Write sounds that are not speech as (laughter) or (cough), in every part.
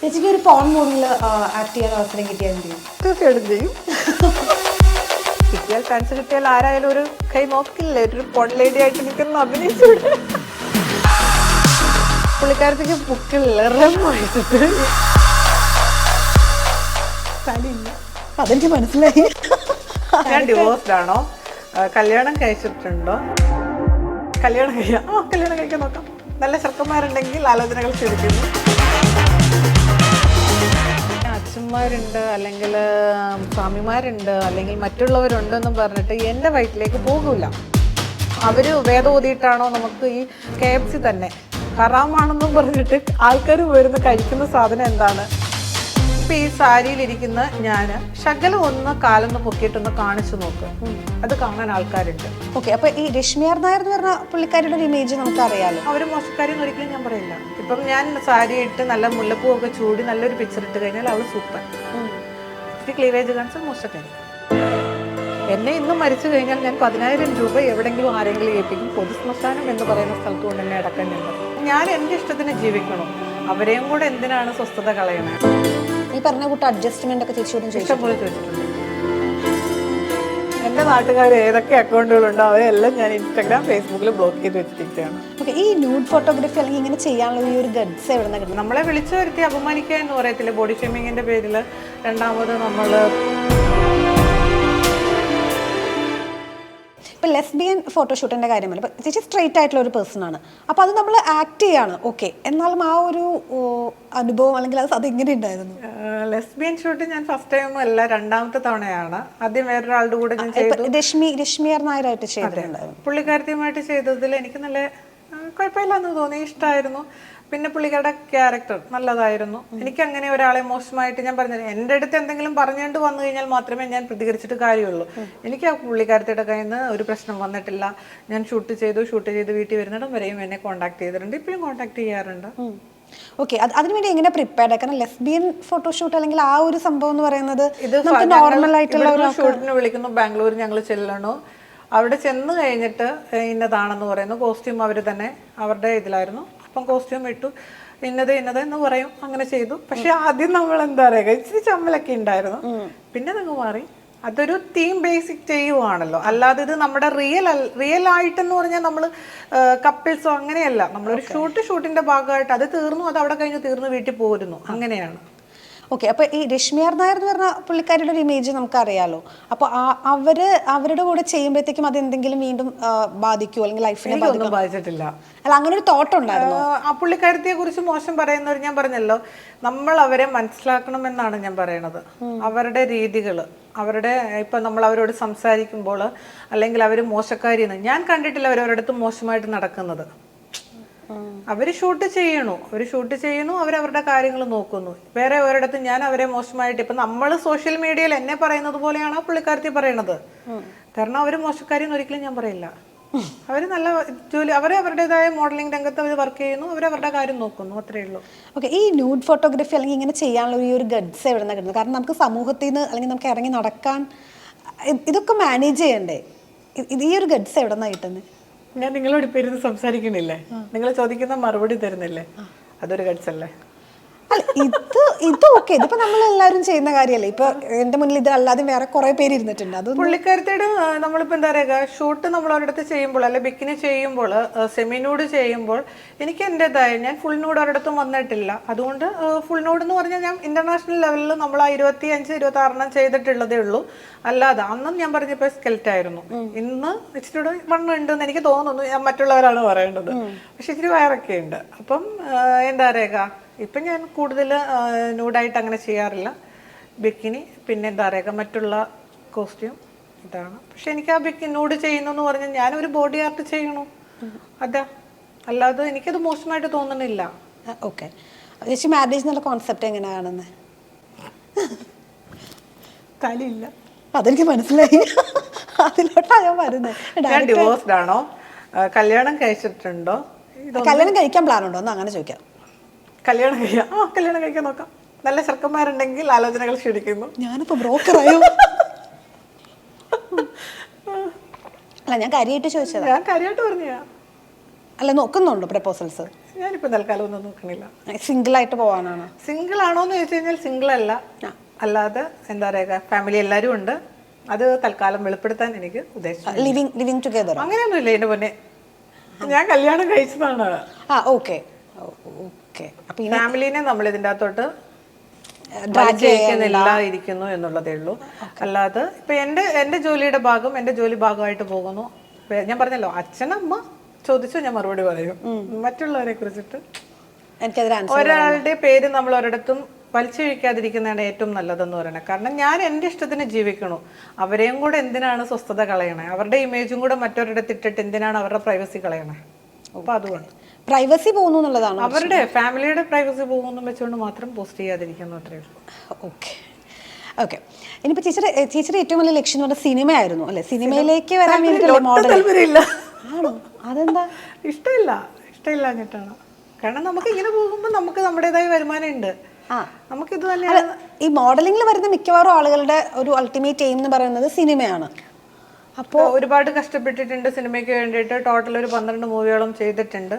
ചേച്ചിക്ക് ഒരു പോൺ മോഡിൽ ആക്ട് ചെയ്യാൻ അവസരം കിട്ടിയാൽ എന്ത് ചെയ്യും? തീർച്ചയായിട്ടും ചെയ്യും? കിട്ടിയാൽ ചാൻസ് കിട്ടിയാൽ ആരായാലും ഒരു കൈ നോക്കില്ലേ? ഒരു പോൺ ലേഡി ആയിട്ട് നിൽക്കുന്ന അഭിനയിച്ചു പുള്ളിക്കാരത്തേക്ക് ബുക്കില്ല അതെനിക്ക് മനസ്സിലായി. ഞാൻ ഡിവോഴ്സ്ഡ് ആണോ? കല്യാണം കഴിച്ചിട്ടുണ്ടോ? കല്യാണം കഴിക്കാം. ആ കല്യാണം കഴിക്കാൻ നോക്കാം. നല്ല ചെറുക്കന്മാരുണ്ടെങ്കിൽ ആലോചനകൾ ക്ഷണിക്കുന്നു അച്ഛന്മാരുണ്ട് അല്ലെങ്കിൽ സ്വാമിമാരുണ്ട് അല്ലെങ്കിൽ മറ്റുള്ളവരുണ്ടെന്നും പറഞ്ഞിട്ട് എന്റെ വയറ്റിലേക്ക് പോകില്ല അവർ വേദം ഓതിയിട്ടാണോ നമുക്ക് ഈ കെ എഫ് സി തന്നെ. ഹറാമാണെന്നും പറഞ്ഞിട്ട് ആൾക്കാർ വരുന്ന കഴിക്കുന്ന സാധനം എന്താണ്? ഇപ്പം ഈ സാരിയിലിരിക്കുന്ന ഞാൻ ശകലം ഒന്ന് കാലൊന്ന് പൊക്കിയിട്ടൊന്ന് കാണിച്ചു നോക്ക്. അത് കാണാൻ ആൾക്കാരുണ്ട്. ഓക്കെ അപ്പൊ ഈ രശ്മിയാർ നായർ എന്ന് പറഞ്ഞ പുള്ളിക്കാരുടെ ഒരു ഇമേജ് നമുക്ക് അറിയാലോ അവർ മോശക്കാരെന്ന് ഒരിക്കലും ഞാൻ പറയില്ല. ഇപ്പം ഞാൻ സാരി ഇട്ട് നല്ല മുല്ലപ്പൂ ഒക്കെ ചൂടി നല്ലൊരു പിക്ചർ ഇട്ട് കഴിഞ്ഞാൽ അവൾ സൂപ്പർ ഇത്തിരി ക്ലീവേജ് കാണിച്ചാൽ മോശക്കാരി. എന്നെ ഇന്ന് മരിച്ചു കഴിഞ്ഞാൽ ഞാൻ പതിനായിരം രൂപ എവിടെങ്കിലും ആരെങ്കിലും ഏൽപ്പിക്കും. പൊതു ശ്മശാനം എന്ന് പറയുന്ന സ്ഥലത്ത് കൊണ്ട് തന്നെ അടക്കുന്നുണ്ട് ഞാൻ എന്റെ ഇഷ്ടത്തിന് ജീവിക്കണം. അവരെയും കൂടെ എന്തിനാണ് സ്വസ്ഥത കളയണേ? ഈ പറഞ്ഞ കൂട്ടം അഡ്ജസ്റ്റ്മെന്റ് ഒക്കെ ചോദിച്ചിട്ടുണ്ട് ചോദിച്ചു. ഇഷ്ടംപോലെ ചോദിച്ചിട്ടുണ്ട്. എന്റെ നാട്ടുകാർ ഏതൊക്കെ അക്കൗണ്ടുകളുണ്ടോ അവരെല്ലാം ഞാൻ ഇൻസ്റ്റാഗ്രാം ഫേസ്ബുക്കിൽ ബ്ലോക്ക് ചെയ്ത് വെച്ചിരിക്കുകയാണ്. ഓക്കെ ഈ ന്യൂഡ് ഫോട്ടോഗ്രാഫി അല്ലെങ്കിൽ ഇങ്ങനെ ചെയ്യാനുള്ള ഈ ഒരു ഗഡ്സ് എവിടെ നിന്ന് കിട്ടും നമ്മളെ വിളിച്ചു വരുത്തി അപമാനിക്കുക എന്ന് പറയത്തില്ല. ബോഡി ഷേമിങ്ങിന്റെ പേരിൽ രണ്ടാമത് നമ്മൾ ഇപ്പൊ ലെസ്ബിയൻ ഫോട്ടോഷൂട്ടിന്റെ കാര്യമല്ല ഇപ്പോൾ ചേച്ചി സ്ട്രെയിറ്റ് ആയിട്ടുള്ള ഒരു പേഴ്സൺ ആണ്. അപ്പോൾ അത് നമ്മൾ ആക്ട് ചെയ്യാണ്. ഓക്കെ എന്നാലും ആ ഒരു അനുഭവം അല്ലെങ്കിൽ അത് അത് എങ്ങനെ ഉണ്ടായിരുന്നു ലെസ്ബിയൻ ഷൂട്ട് ഞാൻ ഫസ്റ്റ് ടൈം അല്ല രണ്ടാമത്തെ തവണയാണ്. ആദ്യം വേറൊരാളുടെ കൂടെ ഞാൻ ചെയ്തു. രശ്മി രശ്മിയാർ നായരായിട്ട് ചെയ്തിട്ടുണ്ടായിരുന്നു. പുള്ളിക്കാരത്തിയുമായിട്ട് ചെയ്തതിൽ എനിക്ക് നല്ല കുഴപ്പമില്ല എന്ന് തോന്നി. ഇഷ്ടമായിരുന്നു പിന്നെ പുള്ളിക്കാരുടെ ക്യാരക്ടർ നല്ലതായിരുന്നു. എനിക്ക് അങ്ങനെ ഒരാളെ മോശമായിട്ട് ഞാൻ പറഞ്ഞു എന്റെ അടുത്ത് എന്തെങ്കിലും പറഞ്ഞുകൊണ്ട് വന്നു കഴിഞ്ഞാൽ മാത്രമേ ഞാൻ പ്രതികരിച്ചിട്ട് കാര്യമുള്ളൂ. എനിക്ക് ആ പുള്ളിക്കാരത്തിയുടെ കയ്യിൽ നിന്ന് ഒരു പ്രശ്നം വന്നിട്ടില്ല. ഞാൻ ഷൂട്ട് ചെയ്തു ഷൂട്ട് ചെയ്ത് വീട്ടിൽ വരുന്നിടം വരെയും എന്നെ കോൺടാക്ട് ചെയ്തിട്ടുണ്ട്. ഇപ്പോഴും കോൺടാക്ട് ചെയ്യാറുണ്ട്. ഓക്കെ അതിനുവേണ്ടി എങ്ങനെ പ്രിപ്പയർഡ് ആക്കണം ലെസ്ബിയൻ ഫോട്ടോഷൂട്ട് അല്ലെങ്കിൽ ആ ഒരു സംഭവം എന്ന് പറയുന്നത് ഇത് നോർമൽ ആയിട്ടുള്ള ഷൂട്ടിന് വിളിക്കുന്നു. ബാംഗ്ലൂർ ഞങ്ങൾ ചെല്ലണോ. അവിടെ ചെന്ന് കഴിഞ്ഞിട്ട് ഇന്നതാണെന്ന് പറയുന്നു. കോസ്റ്റ്യൂം അവർ തന്നെ അവരുടെ ഇതിലായിരുന്നു. അപ്പം കോസ്റ്റ്യൂം ഇട്ടു. ഇന്നത് ഇന്നത് എന്ന് പറയും. അങ്ങനെ ചെയ്തു. പക്ഷെ ആദ്യം നമ്മൾ എന്താ പറയുക ഇച്ചിരി ചമ്മലൊക്കെ ഉണ്ടായിരുന്നു പിന്നെ നിങ്ങൾ മാറി. അതൊരു തീം ബേസിക് ചെയ്യുവാണല്ലോ. അല്ലാതെ ഇത് നമ്മുടെ റിയൽ റിയൽ ആയിട്ടെന്ന് പറഞ്ഞാൽ നമ്മൾ കപ്പിൾസോ അങ്ങനെയല്ല. നമ്മളൊരു ഷൂട്ട് ഷൂട്ടിന്റെ ഭാഗമായിട്ട് അത് തീർന്നു അത് അവിടെ കഴിഞ്ഞ് തീർന്നു വീട്ടിൽ പോരുന്നു. അങ്ങനെയാണ്. ഓക്കെ അപ്പൊ ഈ രശ്മിയാർ നായർ എന്ന് പറഞ്ഞ പുള്ളിക്കാരിയുടെ ഒരു ഇമേജ് നമുക്കറിയാലോ. അപ്പൊ ആ- അവർ അവരുടെ കൂടെ ചെയ്യുമ്പോഴത്തേക്കും അത് എന്തെങ്കിലും വീണ്ടും ബാധിക്കുമോ അല്ലെങ്കിൽ ലൈഫിനെ എനിക്കൊന്നും ബാധിച്ചിട്ടില്ല. അല്ല അങ്ങനെ ഒരു തോട്ട് ഉണ്ടായിരുന്നു? ആ പുള്ളിക്കാരത്തെ കുറിച്ച് മോശം പറയുന്നവർ ഞാൻ പറഞ്ഞല്ലോ. നമ്മൾ അവരെ മനസ്സിലാക്കണമെന്നാണ് ഞാൻ പറയണത്. അവരുടെ രീതികൾ അവരുടെ ഇപ്പൊ നമ്മൾ അവരോട് സംസാരിക്കുമ്പോൾ അല്ലെങ്കിൽ അവർ മോശക്കാരിന്ന് ഞാൻ കണ്ടിട്ടില്ല അവർ അവരുടെ മോശമായിട്ട് നടക്കുന്നത്. അവർ ഷൂട്ട് ചെയ്യണു. അവർ ഷൂട്ട് ചെയ്യണു അവരുടെ കാര്യങ്ങൾ നോക്കുന്നു. വേറെ ഒരിടത്ത് ഞാൻ അവരെ മോശമായിട്ട് ഇപ്പൊ നമ്മൾ സോഷ്യൽ മീഡിയയിൽ എന്നെ പറയുന്നത് പോലെയാണ് പുള്ളിക്കാരത്തി പറയണത്? കാരണം അവർ മോശക്കാരിന്ന് ഒരിക്കലും ഞാൻ പറയില്ല. അവർ നല്ല ജോലി അവരെ അവരുടേതായ മോഡലിംഗ് രംഗത്ത് അവർ വർക്ക് ചെയ്യുന്നു അവർ അവരുടെ കാര്യം നോക്കുന്നു അത്രേ ഉള്ളൂ. ഓക്കെ ഈ ന്യൂഡ് ഫോട്ടോഗ്രാഫി അല്ലെങ്കിൽ ഇങ്ങനെ ചെയ്യാനുള്ള ഈ ഒരു ഗഡ്സ് എവിടെ കിട്ടുന്നത്? കാരണം നമുക്ക് സമൂഹത്തിൽ നിന്ന് അല്ലെങ്കിൽ നമുക്ക് ഇറങ്ങി നടക്കാൻ ഇതൊക്കെ മാനേജ് ചെയ്യണ്ടേ? ഈ ഒരു ഗഡ്സ് എവിടെ നിന്നാണ് കിട്ടുന്നത്? ഞാൻ നിങ്ങളോട് ഇപ്പൊ ഇരുന്ന് സംസാരിക്കണില്ലേ? നിങ്ങൾ ചോദിക്കുന്ന മറുപടി തരുന്നില്ലേ? അതൊരു കട്സല്ലേ അല്ല ഇത് ഇത് ഓക്കെ ഇതിപ്പോ നമ്മൾ എല്ലാവരും ചെയ്യുന്ന കാര്യല്ലേ? ഇപ്പൊ എന്റെ മുന്നിൽ ഇത് അല്ലാതെ വേറെ കുറെ പേര് ഇരുന്നിട്ടുണ്ട്. അത് പുള്ളിക്കാരത്തിയുടെ നമ്മളിപ്പോ എന്താ പറയുക ഷൂട്ട് നമ്മൾ അവരുടെ ഒരിടത്ത് ചെയ്യുമ്പോൾ അല്ലെ ബിക്കിനി ചെയ്യുമ്പോൾ സെമി നൂഡ് ചെയ്യുമ്പോൾ എനിക്ക് എന്റെതായ ഞാൻ ഫുൾ നൂഡ് ഒരിടത്തും വന്നിട്ടില്ല. അതുകൊണ്ട് ഫുൾ നൂഡ് എന്ന് പറഞ്ഞാൽ ഞാൻ ഇന്റർനാഷണൽ ലെവലിൽ നമ്മൾ ആ ഇരുപത്തി അഞ്ച് ഇരുപത്തി ആറെണ്ണം ചെയ്തിട്ടുള്ളതേ ഉള്ളൂ. അല്ലാതെ അന്നും ഞാൻ പറഞ്ഞപ്പോ സ്കെൽറ്റ് ആയിരുന്നു. ഇന്ന് ഇച്ചിരി മണ്ണുണ്ട് എന്ന് എനിക്ക് തോന്നുന്നു ഞാൻ മറ്റുള്ളവരാണ് പറയേണ്ടത്. പക്ഷെ ഇച്ചിരി വയറൊക്കെ ഉണ്ട്. അപ്പം എന്താ പറയുക ഇപ്പം ഞാൻ കൂടുതൽ നൂഡായിട്ട് അങ്ങനെ ചെയ്യാറില്ല. ബിക്കിനി പിന്നെ എന്താ പറയുക മറ്റുള്ള കോസ്റ്റ്യൂം ഇതാണ്. പക്ഷെ എനിക്ക് ആ ബിക്കി നൂഡ് ചെയ്യുന്നു എന്ന് പറഞ്ഞാൽ ഞാനൊരു ബോഡി ആർട്ട് ചെയ്യണു. അതാ. അല്ലാതെ എനിക്കത് മോശമായിട്ട് തോന്നണില്ല. ഓക്കെ. ചേച്ചി മാരേജ് എന്നുള്ള കോൺസെപ്റ്റ് എങ്ങനെയാണെന്ന്? തലിയില്ല. അതെനിക്ക് മനസ്സിലായി. അതിലോട്ടാണ് ഞാൻ വരുന്നത്. ഡിവോഴ്സ്ഡ് ആണോ? കല്യാണം കഴിച്ചിട്ടുണ്ടോ? കല്യാണം കഴിക്കാൻ പ്ലാൻ ഉണ്ടോ? എന്ന് അങ്ങനെ ചോദിക്കാം. കല്യാണം കഴിക്കാം. ആ കല്യാണം കഴിക്കാൻ നോക്കാം. നല്ല ചെറുക്കന്മാരുണ്ടെങ്കിൽ ആലോചനകൾ ക്ഷണിക്കുന്നു. ഞാനിപ്പോ ബ്രോക്കറായോ അല്ല ഞാൻ കാര്യമായിട്ട് ചോദിച്ചത്. ഞാൻ കാര്യമായിട്ട് പറഞ്ഞാ അല്ല നോക്കുന്നുണ്ടോ പ്രപ്പോസൽസ്? ഞാനിപ്പോ തൽക്കാലം ഒന്നും നോക്കണില്ല. സിംഗിൾ ആയിട്ട് പോകാനാണ് സിംഗിൾ ആണോ എന്ന് ചോദിച്ചു കഴിഞ്ഞാൽ സിംഗിൾ അല്ല അല്ലാതെ എന്താ പറയുക ഫാമിലി എല്ലാവരും ഉണ്ട്. അത് തൽക്കാലം വെളിപ്പെടുത്താൻ എനിക്ക് ഉദ്ദേശിച്ചു ലിവിങ് ലിവിങ് ടുഗദർ അങ്ങനെയൊന്നുമില്ല എന്റെ പൊന്നെ. ഞാൻ കല്യാണം കഴിച്ചതാണ്. ആ ഓക്കെ ഓക്കെ ഫാമിലിനെ നമ്മൾ ഇതിന്റെ അകത്തോട്ട് ഇരിക്കുന്നു എന്നുള്ളതേ ഉള്ളൂ. അല്ലാതെ ഇപ്പൊ എന്റെ എന്റെ ജോലിയുടെ ഭാഗം എന്റെ ജോലി ഭാഗമായിട്ട് പോകുന്നു. ഞാൻ പറഞ്ഞല്ലോ അച്ഛനമ്മ ചോദിച്ചു ഞാൻ മറുപടി പറയും. മറ്റുള്ളവരെ കുറിച്ചിട്ട് ഒരാളുടെ പേര് നമ്മൾ ഒരിടത്തും വലിച്ചു വയ്ക്കാതിരിക്കുന്നതാണ് ഏറ്റവും നല്ലതെന്ന് പറയുന്നത് കാരണം ഞാൻ എന്റെ ഇഷ്ടത്തിന് ജീവിക്കണു. അവരെയും കൂടെ എന്തിനാണ് സ്വസ്ഥത കളയണേ? അവരുടെ ഇമേജും കൂടെ മറ്റൊരിടത്ത് ഇട്ടിട്ട് എന്തിനാണ് അവരുടെ പ്രൈവസി കളയണേ? അപ്പൊ അതുകൊണ്ട്. പ്രൈവസി പോകുന്നു എന്നുള്ളതാണ് അവരുടെ ഫാമിലിയുടെ പ്രൈവസി പോകുന്നു വെച്ചുകൊണ്ട് മാത്രം പോസ്റ്റ് ചെയ്യാതിരിക്കുന്നു അത്രേ ഉള്ളൂ. ഓക്കെ ഓക്കെ ഇനിയിപ്പോൾ ടീച്ചർ ഏ, ചേച്ചിയുടെ ഏറ്റവും വലിയ ലക്ഷ്യം എന്ന് പറഞ്ഞാൽ സിനിമയായിരുന്നു അല്ലേ? സിനിമയിലേക്ക് വരാൻ വേണ്ടിയിട്ടുള്ള മോഡൽ താല്പര്യമില്ല. ആണോ? അതെന്താ? ഇഷ്ടമില്ല. ഇഷ്ടമില്ല എന്നിട്ടാണ് കാരണം നമുക്ക് ഇങ്ങനെ പോകുമ്പോൾ നമുക്ക് നമ്മുടേതായ വരുമാനം ഉണ്ട് ആ. നമുക്കിത് തന്നെ ഈ മോഡലിംഗിൽ വരുന്ന മിക്കവാറും ആളുകളുടെ ഒരു അൾട്ടിമേറ്റ് എയിം എന്ന് പറയുന്നത് സിനിമയാണ്. അപ്പോൾ ഒരുപാട് കഷ്ടപ്പെട്ടിട്ടുണ്ട് സിനിമയ്ക്ക് വേണ്ടിയിട്ട്. ടോട്ടൽ ഒരു പന്ത്രണ്ട് മൂവിയോളം ചെയ്തിട്ടുണ്ട്.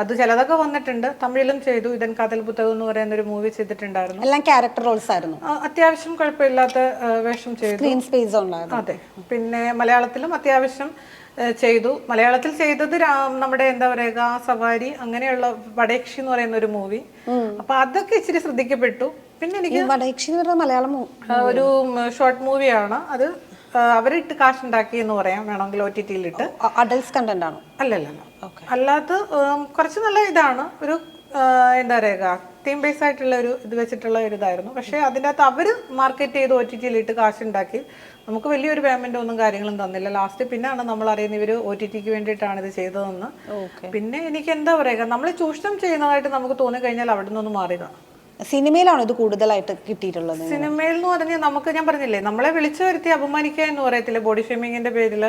അത് ചിലതൊക്കെ വന്നിട്ടുണ്ട്. തമിഴിലും ചെയ്തു. ഇതൻ കാതൽ പുത്തകം എന്ന് പറയുന്ന ഒരു മൂവി ചെയ്തിട്ടുണ്ടായിരുന്നു. എല്ലാം ക്യാരക്ടർ റോൾസ് ആയിരുന്നു. അത്യാവശ്യം കുഴപ്പമില്ലാത്ത വേഷം ചെയ്തു. സ്ക്രീൻ സ്പേസ് അതെ. പിന്നെ മലയാളത്തിലും അത്യാവശ്യം ചെയ്തു. മലയാളത്തിൽ ചെയ്തത് നമ്മുടെ എന്താ പറയുക സവാരി അങ്ങനെയുള്ള വടേക്ഷി എന്ന് പറയുന്ന ഒരു മൂവി അപ്പൊ അതൊക്കെ ഇച്ചിരി ശ്രദ്ധിക്കപ്പെട്ടു. പിന്നെ എനിക്ക് വടേക്ഷി എന്ന് പറയുന്നത് മലയാളം ഒരു ഷോർട്ട് മൂവിയാണ് അത് അവരിട്ട് അവരിട്ട് കാശുണ്ടാക്കി എന്ന് പറയാം. വേണമെങ്കിൽ ഒ ടി ടിയിലിട്ട് അഡൽസ് കണ്ടന്റ് ആണോ. അല്ലല്ല അല്ലാത്ത കുറച്ച് നല്ല ഇതാണ്. ഒരു എന്താ പറയുക തീം ബേസ് ആയിട്ടുള്ള ഒരു ഇത് വെച്ചിട്ടുള്ള ഒരു ഇതായിരുന്നു. പക്ഷേ അതിന്റെ അകത്ത് അവർ മാർക്കറ്റ് ചെയ്ത് ഒ ടി ടിയിലിട്ട് കാശുണ്ടാക്കി. നമുക്ക് വലിയൊരു പേയ്മെന്റ് ഒന്നും കാര്യങ്ങളും തന്നില്ല. ലാസ്റ്റ് പിന്നാണ് നമ്മൾ അറിയുന്നത് ഇവർ ഒ ടി ടിക്ക് വേണ്ടിയിട്ടാണ് ഇത് ചെയ്തതെന്ന്. പിന്നെ എനിക്ക് എന്താ പറയുക നമ്മൾ ചൂഷണം ചെയ്യുന്നതായിട്ട് നമുക്ക് തോന്നിക്കഴിഞ്ഞാൽ അവിടെ നിന്നൊന്ന് മാറുക സിനിമയിലാണോ ഇത് കൂടുതലായിട്ട് കിട്ടിയിട്ടുള്ളത്? സിനിമയിൽ എന്ന് പറഞ്ഞാൽ നമുക്ക് ഞാൻ പറഞ്ഞില്ലേ നമ്മളെ വിളിച്ചു വരുത്തി അപമാനിക്കുക എന്ന് പറയത്തില്ല. ബോഡി ഷേമിങ്ങിന്റെ പേരിൽ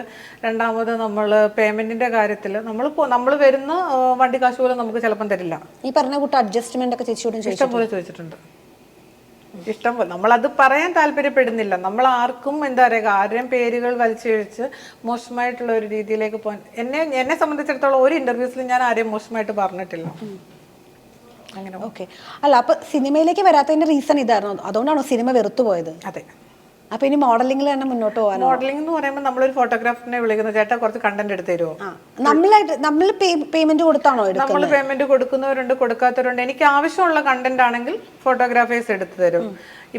രണ്ടാമത് നമ്മൾ പേയ്മെന്റിന്റെ കാര്യത്തിൽ നമ്മൾ നമ്മൾ വരുന്ന വണ്ടി കാശ് പോലും നമുക്ക് ചിലപ്പം തരില്ല. ഈ പറഞ്ഞ കൂട്ടം അഡ്ജസ്റ്റ്മെന്റ് ഒക്കെ ചേച്ചിയോടും ചോദിച്ചു ഇഷ്ടം പോലെ ചോദിച്ചിട്ടുണ്ട്. ഇഷ്ടം പോലെ. നമ്മളത് പറയാൻ താല്പര്യപ്പെടുന്നില്ല. നമ്മൾ ആർക്കും എന്താ പറയുക ആരുടെയും പേരുകൾ വലിച്ചിഴിച്ച് മോശമായിട്ടുള്ള ഒരു രീതിയിലേക്ക് പോകാൻ എന്നെ എന്നെ സംബന്ധിച്ചിടത്തോളം ഒരു ഇന്റർവ്യൂസിൽ ഞാൻ ആരെയും മോശമായിട്ട് പറഞ്ഞിട്ടില്ല. അങ്ങനെ ഓക്കെ. അല്ല അപ്പൊ സിനിമയിലേക്ക് വരാത്തതിന്റെ റീസൺ ഇതായിരുന്നു. അതുകൊണ്ടാണോ സിനിമ വെറുത്തു പോയത്? അതെ. അപ്പൊ ഇനി മോഡലിംഗിൽ തന്നെ മുന്നോട്ട് പോകാൻ മോഡലിംഗ് എന്ന് പറയുമ്പോൾ നമ്മളൊരു ഫോട്ടോഗ്രാഫറിനെ വിളിക്കുന്ന ചേട്ടാ കുറച്ച് കണ്ടന്റ് എടുത്ത് തരുമോ നമ്മളായിട്ട് നമ്മൾ പേയ്മെന്റ് കൊടുത്താണോ നമ്മൾ പേയ്മെന്റ് കൊടുക്കുന്നവരുണ്ട് കൊടുക്കാത്തവരുണ്ട്. എനിക്ക് ആവശ്യമുള്ള കണ്ടന്റ് ആണെങ്കിൽ ഫോട്ടോഗ്രാഫേഴ്സ് എടുത്തു തരും.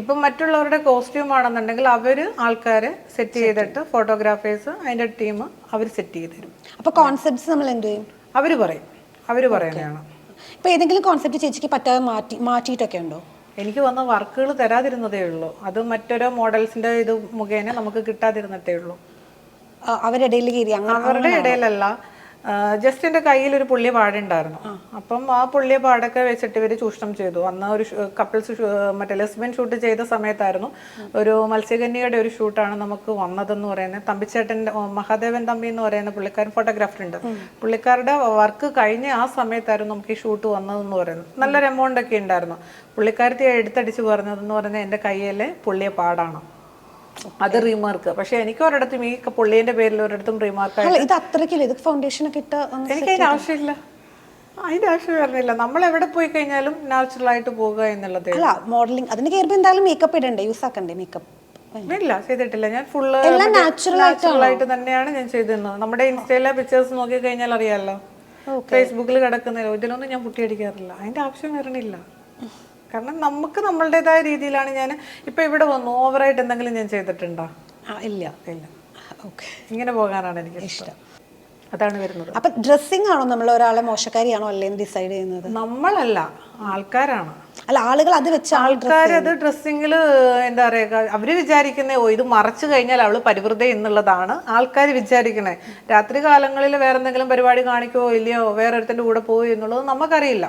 ഇപ്പം മറ്റുള്ളവരുടെ കോസ്റ്റ്യൂം ആണെന്നുണ്ടെങ്കിൽ അവർ ആൾക്കാരെ സെറ്റ് ചെയ്തിട്ട് ഫോട്ടോഗ്രാഫേഴ്സ് അതിന്റെ ടീം അവർ സെറ്റ് ചെയ്ത് തരും. അപ്പൊ കോൺസെപ്റ്റ്സ് നമ്മൾ എന്ത് ചെയ്യും? അവർ പറയും. അവർ പറയുന്നതാണ്. ഇപ്പൊ ഏതെങ്കിലും കോൺസെപ്റ്റ് ചേച്ചിക്ക് പറ്റാതെ മാറ്റി മാറ്റിയിട്ടൊക്കെ ഉണ്ടോ എനിക്ക് വന്ന വർക്കുകൾ തരാതിരുന്നതേ ഉള്ളൂ. അത് മറ്റൊരു മോഡൽസിന്റെ ഇത് മുഖേന നമുക്ക് കിട്ടാതിരുന്നിട്ടേ ഉള്ളൂ. അവരുടെ ഇടയിൽ കയറി അവരുടെ ഇടയിലല്ല. ജസ്റ്റ് എന്റെ കയ്യിൽ ഒരു പുള്ളിയ പാടുണ്ടായിരുന്നു. അപ്പം ആ പുള്ളിയ പാടൊക്കെ വെച്ചിട്ട് ഇവർ ചൂഷണം ചെയ്തു. അന്ന് ഒരു കപ്പിൾസ് മറ്റേ ലെസ്ബിയൻ ഷൂട്ട് ചെയ്ത സമയത്തായിരുന്നു ഒരു മത്സ്യകന്യയുടെ ഒരു ഷൂട്ടാണ് നമുക്ക് വന്നതെന്ന് പറയുന്നത്. തമ്പിച്ചേട്ടന്റെ മഹാദേവൻ തമ്പി എന്ന് പറയുന്ന പുള്ളിക്കാരൻ ഫോട്ടോഗ്രാഫർ ഉണ്ട്. പുള്ളിക്കാരുടെ വർക്ക് കഴിഞ്ഞ ആ സമയത്തായിരുന്നു നമുക്ക് ഈ ഷൂട്ട് വന്നതെന്ന് പറയുന്നത്. നല്ലൊരു എമൗണ്ട് ഒക്കെ ഉണ്ടായിരുന്നു. പുള്ളിക്കാരത്തി എടുത്തടിച്ച് പറഞ്ഞതെന്ന് പറയുന്നത് എന്റെ കയ്യിലെ പുള്ളിയ പാടാണ്. അത് റീമാർക്ക് പക്ഷെ എനിക്ക് ഒരിടത്തും ഈ പുള്ളിന്റെ പേരിൽ ഒരിടത്തും റീമാർക്ക് ഇത് അത്രയ്ക്കില്ല. ഇത് ഫൗണ്ടേഷൻ ഒക്കെ ഇട്ട് എനിക്ക് അതിന്റെ ആവശ്യമില്ല. അതിന്റെ ആവശ്യം വരുന്നില്ല. നമ്മൾ എവിടെ പോയി കഴിഞ്ഞാലും നാച്ചുറൽ ആയിട്ട് പോകുക എന്നുള്ളത് അല്ല മോഡലിംഗ് അതിന് കയറുമ്പോൾ എന്തായാലും മേക്കപ്പ് ഇടണ്ടേ? യൂസ് ആക്കണ്ടേ മേക്കപ്പ് ഇല്ല ചെയ്തിട്ടില്ല. ഞാൻ ഫുള്ള് എല്ലാം നാച്ചുറൽ ആയിട്ട് തന്നെയാണ് ഞാൻ ചെയ്തിരുന്നത്. നമ്മുടെ ഇൻസ്റ്റയിലെ പിക്ചേഴ്സ് നോക്കി കഴിഞ്ഞാൽ അറിയാലോ. ഫേസ്ബുക്കിൽ കിടക്കുന്നില്ല ഇതിലൊന്നും ഞാൻ പുട്ടിയടിക്കാറില്ല അതിന്റെ ആവശ്യം വരണില്ല. കാരണം നമുക്ക് നമ്മളുടേതായ രീതിയിലാണ് ഞാൻ ഇപ്പൊ ഇവിടെ വന്നു. ഓവറായിട്ട് എന്തെങ്കിലും ഞാൻ ചെയ്തിട്ടുണ്ടോ? ഇല്ല. ഇല്ല. ഓക്കെ. ഇങ്ങനെ പോകാനാണ് എനിക്ക് ഇഷ്ടം. അതാണ് വരുന്നത്. അപ്പൊ ഡ്രസ്സിംഗ് ആണോ നമ്മൾ ഒരാളെ മോശക്കാരിയാണോ അല്ലേന്ന് ഡിസൈഡ് ചെയ്യുന്നത്? നമ്മളല്ല ആൾക്കാരാണ്. അല്ല ആളുകൾ അത് വെച്ച ആൾ ആൾക്കാർ അത് ഡ്രസ്സിങ്ങിൽ എന്താ പറയുക അവർ വിചാരിക്കുന്നേ ഓ ഇത് മറച്ചു കഴിഞ്ഞാൽ അവൾ പരിവൃത എന്നുള്ളതാണ് ആൾക്കാർ വിചാരിക്കണേ. രാത്രി കാലങ്ങളിൽ വേറെ എന്തെങ്കിലും പരിപാടി കാണിക്കോ ഇല്ലയോ വേറെ ഒരുത്തന്റെ കൂടെ പോയോ എന്നുള്ളത് നമുക്കറിയില്ല.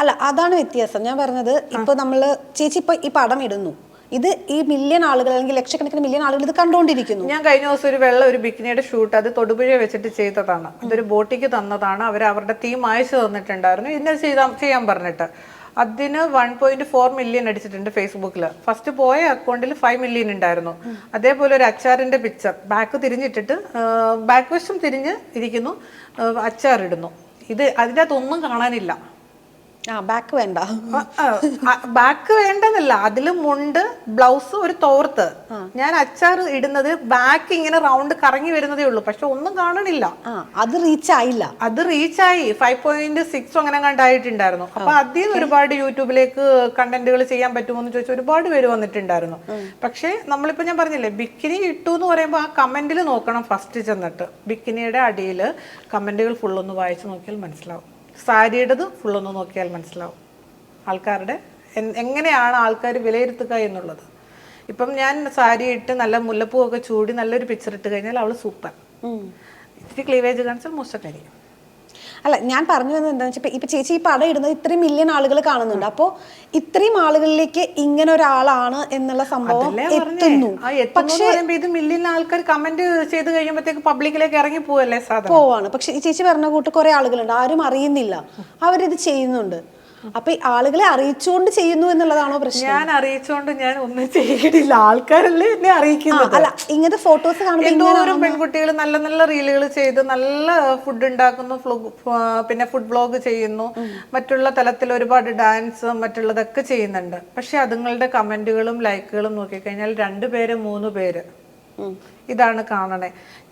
അല്ല അതാണ് വ്യത്യാസം. ഞാൻ പറഞ്ഞത് ഇപ്പൊ നമ്മൾ ചേച്ചി ഇപ്പൊ ഈ പടം ഇടുന്നു. ഇത് ഈ മില്യൺ ആളുകൾ അല്ലെങ്കിൽ ലക്ഷക്കണക്കിന് മില്യൺ ആളുകൾ ഇത് കണ്ടുകൊണ്ടിരിക്കുന്നു ഞാൻ കഴിഞ്ഞ ദിവസം ഒരു വെള്ള ഒരു ബിക്കിനിയുടെ ഷൂട്ട് അത് തൊടുപുഴ വെച്ചിട്ട് ചെയ്തതാണ്. അതൊരു ബോട്ടിക്ക് തന്നതാണ്. അവർ അവരുടെ തീം അയച്ചു തന്നിട്ടുണ്ടായിരുന്നു. ഇന്നത് ചെയ്താ ചെയ്യാൻ പറഞ്ഞിട്ട്. അതിന് വൺ പോയിന്റ് ഫോർ മില്യൺ അടിച്ചിട്ടുണ്ട് ഫേസ്ബുക്കിൽ ഫസ്റ്റ് പോയ അക്കൗണ്ടിൽ ഫൈവ് മില്യൺ ഉണ്ടായിരുന്നു. അതേപോലെ ഒരു അച്ചാറിന്റെ പിക്ചർ ബാക്ക് തിരിഞ്ഞിട്ടിട്ട് ബാക്ക് വശം തിരിഞ്ഞ് ഇരിക്കുന്നു. അച്ചാറിടുന്നു അച്ചാർ ഇടുന്നു. ഇത് അതിന്റെ അകത്തൊന്നും കാണാനില്ല. ആ ബാക്ക് വേണ്ട. ബാക്ക് വേണ്ടതല്ല അതിലും മുണ്ട് ബ്ലൗസ് ഒരു തോർത്ത്. ഞാൻ അച്ചാർ ഇടുന്നത് ബാക്ക് ഇങ്ങനെ റൗണ്ട് കറങ്ങി വരുന്നതേ ഉള്ളൂ. പക്ഷെ ഒന്നും കാണണില്ല. അത് റീച്ച് ആയില്ല. അത് റീച്ച് ആയി. ഫൈവ് പോയിന്റ് സിക്സ് അങ്ങനെ കണ്ടായിട്ടുണ്ടായിരുന്നു. അപ്പൊ അതിൽ നിന്ന് ഒരുപാട് യൂട്യൂബിലേക്ക് കണ്ടന്റുകൾ ചെയ്യാൻ പറ്റുമോ എന്ന് ചോദിച്ചാൽ ഒരുപാട് പേര് വന്നിട്ടുണ്ടായിരുന്നു. പക്ഷെ നമ്മളിപ്പോ ഞാൻ പറഞ്ഞില്ലേ ബിക്കിനി ഇട്ടു എന്ന് പറയുമ്പോൾ ആ കമന്റിൽ നോക്കണം ഫസ്റ്റ് ചെന്നിട്ട്. ബിക്കിനിയുടെ അടിയിൽ കമന്റുകൾ ഫുള്ളൊന്ന് ഒന്ന് വായിച്ചു നോക്കിയാൽ മനസ്സിലാവും. സാരിയുടേത് ഫുള്ളൊന്ന് നോക്കിയാൽ മനസ്സിലാവും. ആൾക്കാരുടെ എങ്ങനെയാണ് ആൾക്കാർ വിലയിരുത്തുക എന്നുള്ളത്. ഇപ്പം ഞാൻ സാരി ഇട്ട് നല്ല മുല്ലപ്പൂവൊക്കെ ചൂടി നല്ലൊരു പിക്ചർ ഇട്ട് കഴിഞ്ഞാൽ അവൾ സൂപ്പർ. ഇത്തിരി ക്ലീവേജ് കാണിച്ചാൽ മോശക്കാരി അല്ല ഞാൻ പറഞ്ഞു വന്നത് എന്താണെന്ന് വെച്ചാൽ ഇപ്പൊ ചേച്ചി ഈ പടം ഇടുന്നത് ഇത്രയും മില്യൺ ആളുകൾ കാണുന്നുണ്ട്. അപ്പോൾ ഇത്രയും ആളുകളിലേക്ക് ഇങ്ങനെ ഒരാളാണ് എന്നുള്ള സംഭവം എത്തുന്നു. എന്ന് ഇത് മില്യൺ ആൾക്കാർ കമന്റ് ചെയ്ത് കഴിയുമ്പോഴത്തേക്ക് പബ്ലിക്കിലേക്ക് ഇറങ്ങി പോവല്ലേ പോവാണ്. പക്ഷെ ഈ ചേച്ചി പറഞ്ഞ കൂട്ട് കുറെ ആളുകളുണ്ട്. ആരും അറിയുന്നില്ല. അവരിത് ചെയ്യുന്നുണ്ട്. അപ്പൊ ആളുകളെ അറിയിച്ചുകൊണ്ട് ചെയ്യുന്നു എന്നുള്ളതാണോ പ്രശ്നം? ഞാൻ അറിയിച്ചുകൊണ്ട് ഞാൻ ഒന്നും ചെയ്യണില്ല ആൾക്കാരല്ലേ എന്നെ അറിയിക്കുന്നത്? അല്ല ഇങ്ങനത്തെ ഫോട്ടോസ് കാണുമ്പോൾ പെൺകുട്ടികൾ നല്ല നല്ല റീലുകൾ ചെയ്ത് നല്ല ഫുഡ് ഉണ്ടാക്കുന്നു പിന്നെ ഫുഡ് ബ്ലോഗ് ചെയ്യുന്നു. മറ്റുള്ള തലത്തിൽ ഒരുപാട് ഡാൻസ് മറ്റുള്ളതൊക്കെ ചെയ്യുന്നുണ്ട്. പക്ഷെ അതുങ്ങളുടെ കമന്റുകളും ലൈക്കുകളും നോക്കിക്കഴിഞ്ഞാൽ രണ്ടു പേര് മൂന്ന് പേര്. ഇതാണ് കാണണേ.